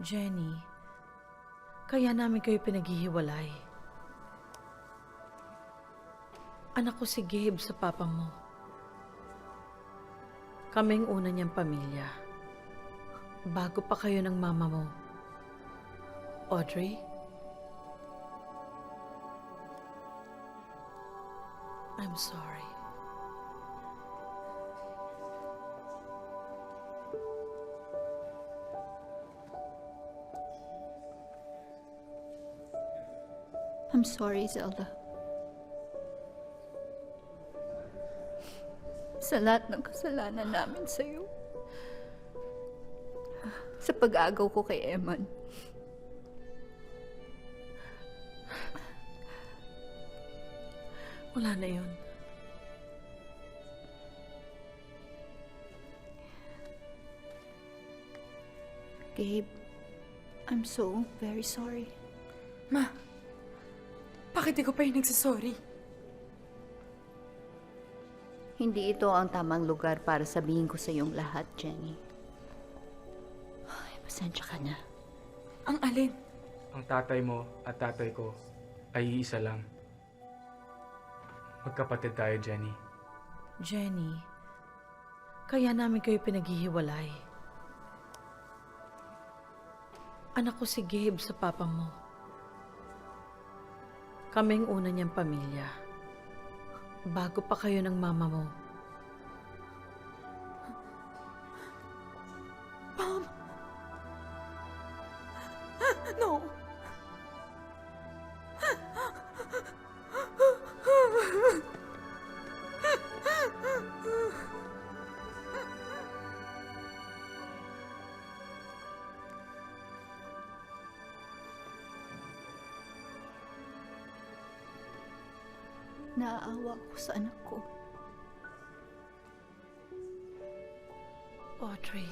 Jenny, kaya namin kayo pinaghihiwalay. Anak ko si Gabe sa papa mo. Kaming una niyang pamilya. Bago pa kayo ng mama mo. Audrey? I'm sorry. I'm sorry, Zelda. Sa lahat ng kasalanan namin sa'yo. Sa pag-agaw ko kay Eman. Wala na yun. Gabe, I'm so very sorry. Ma, bakit di ko pa yung nagsasorry? Hindi ito ang tamang lugar para sabihin ko sa iyong lahat, Jenny. Ay, pasensya ka na. Ang alin? Ang tatay mo at tatay ko ay iisa lang. Magkapatid tayo, Jenny. Jenny, kaya namin kayo pinaghihiwalay. Anak ko si Gabe sa papa mo. Kaming una niyang pamilya. Bago pa kayo ng mama mo. Mom! No! Naaawa ko sa anak ko. Audrey,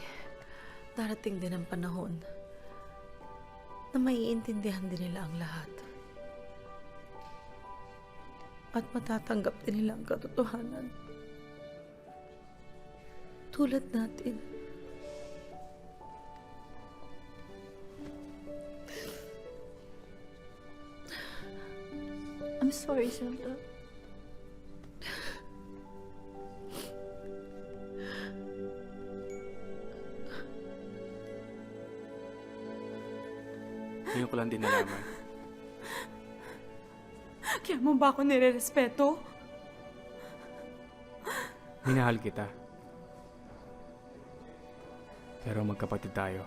darating din ang panahon na maiintindihan din nila ang lahat. At matatanggap din nila ang katotohanan. Tulad natin. I'm sorry, Zelda. Ngayon ko lang din nalaman. Kaya mo ba ako nire-respeto? Minahal kita. Pero magkapatid tayo.